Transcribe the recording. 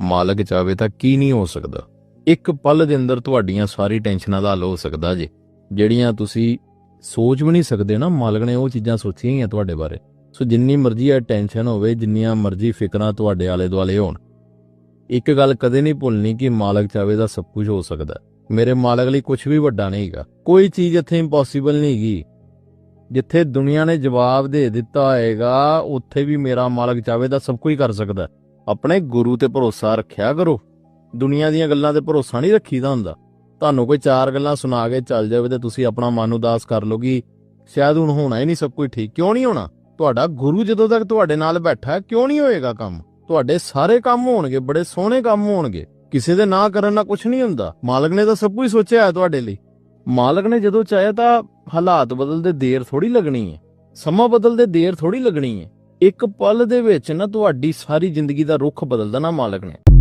ਮਾਲਕ ਚਾਵੇ ਤਾਂ ਕੀ ਨਹੀਂ ਹੋ ਸਕਦਾ? ਇੱਕ ਪਲ ਦੇ ਅੰਦਰ ਤੁਹਾਡੀਆਂ ਸਾਰੀ ਟੈਨਸ਼ਨਾਂ ਦਾ ਹੱਲ ਹੋ ਸਕਦਾ ਜੀ। ਜਿਹੜੀਆਂ ਤੁਸੀਂ ਸੋਚ ਵੀ ਨਹੀਂ ਸਕਦੇ ਨਾ, ਮਾਲਕ ਨੇ ਉਹ ਚੀਜ਼ਾਂ ਸੋਚੀਆਂ ਹੀ ਆ ਤੁਹਾਡੇ ਬਾਰੇ। ਸੋ ਜਿੰਨੀ ਮਰਜ਼ੀ ਹੈ ਟੈਨਸ਼ਨ ਹੋਵੇ, ਜਿੰਨੀਆਂ ਮਰਜ਼ੀ ਫਿਕਰਾਂ ਤੁਹਾਡੇ ਆਲੇ ਦੁਆਲੇ ਹੋਣ। ਇੱਕ ਗੱਲ ਕਦੇ ਨਹੀਂ ਭੁੱਲਣੀ ਕਿ ਮਾਲਕ ਚਾਵੇ ਤਾਂ ਸਭ ਕੁਝ ਹੋ ਸਕਦਾ। ਮੇਰੇ ਮਾਲਕ ਲਈ ਕੁਝ ਵੀ ਵੱਡਾ ਨਹੀਂ ਹੈਗਾ। ਕੋਈ ਚੀਜ਼ ਇੱਥੇ ਇੰਪੋਸੀਬਲ ਨਹੀਂ ਜਿੱਥੇ ਦੁਨੀਆ ਨੇ ਜਵਾਬ ਦੇ ਦਿੱਤਾ ਹੋਏਗਾ, ਉੱਥੇ ਵੀ ਮੇਰਾ ਮਾਲਕ ਚਾਵੇ ਤਾਂ ਸਭ ਕੁਝ ਕਰ ਸਕਦਾ। ਆਪਣੇ ਗੁਰੂ ਤੇ ਭਰੋਸਾ ਰੱਖਿਆ ਕਰੋ। ਦੁਨੀਆ ਦੀਆਂ ਗੱਲਾਂ ਤੇ ਭਰੋਸਾ ਨਹੀਂ ਰੱਖੀਦਾ ਹੁੰਦਾ। ਤੁਹਾਨੂੰ ਕੋਈ ਚਾਰ ਗੱਲਾਂ ਸੁਣਾ ਕੇ ਚੱਲ ਜਾਵੇ ਤੇ ਤੁਸੀਂ ਆਪਣਾ ਮਨ ਉਦਾਸ ਕਰ ਲਓ ਸ਼ਾਇਦ ਹੁਣ ਹੋਣਾ ਹੀ ਨਹੀਂ ਸਭ ਕੁਝ ਠੀਕ। ਕਿਉਂ ਨਹੀਂ ਹੋਣਾ? ਤੁਹਾਡਾ ਗੁਰੂ ਜਦੋਂ ਤੱਕ ਤੁਹਾਡੇ ਨਾਲ ਬੈਠਾ ਕਿਉਂ ਨਹੀਂ ਹੋਏਗਾ ਕੰਮ? ਤੁਹਾਡੇ ਸਾਰੇ ਕੰਮ ਹੋਣਗੇ, ਬੜੇ ਸੋਹਣੇ ਕੰਮ ਹੋਣਗੇ। ਕਿਸੇ ਦੇ ਨਾ ਕਰਨ ਨਾਲ ਕੁਝ ਨਹੀਂ ਹੁੰਦਾ। ਮਾਲਕ ਨੇ ਤਾਂ ਸਭ ਕੁਝ ਸੋਚਿਆ ਹੈ ਤੁਹਾਡੇ ਲਈ। ਮਾਲਕ ਨੇ ਜਦੋਂ ਚਾਹਿਆ ਤਾਂ ਹਾਲਾਤ ਬਦਲਦੇ ਦੇਰ ਥੋੜੀ ਲੱਗਣੀ ਹੈ। ਸਮਾਂ ਬਦਲਦੇ ਦੇਰ ਥੋੜੀ ਲੱਗਣੀ ਹੈ। ਇੱਕ ਪਲ ਦੇ ਵਿੱਚ ਨਾ ਤੁਹਾਡੀ ਸਾਰੀ ਜ਼ਿੰਦਗੀ ਦਾ ਰੁੱਖ ਬਦਲ ਦੇਣਾ ਮਾਲਕ ਨੇ।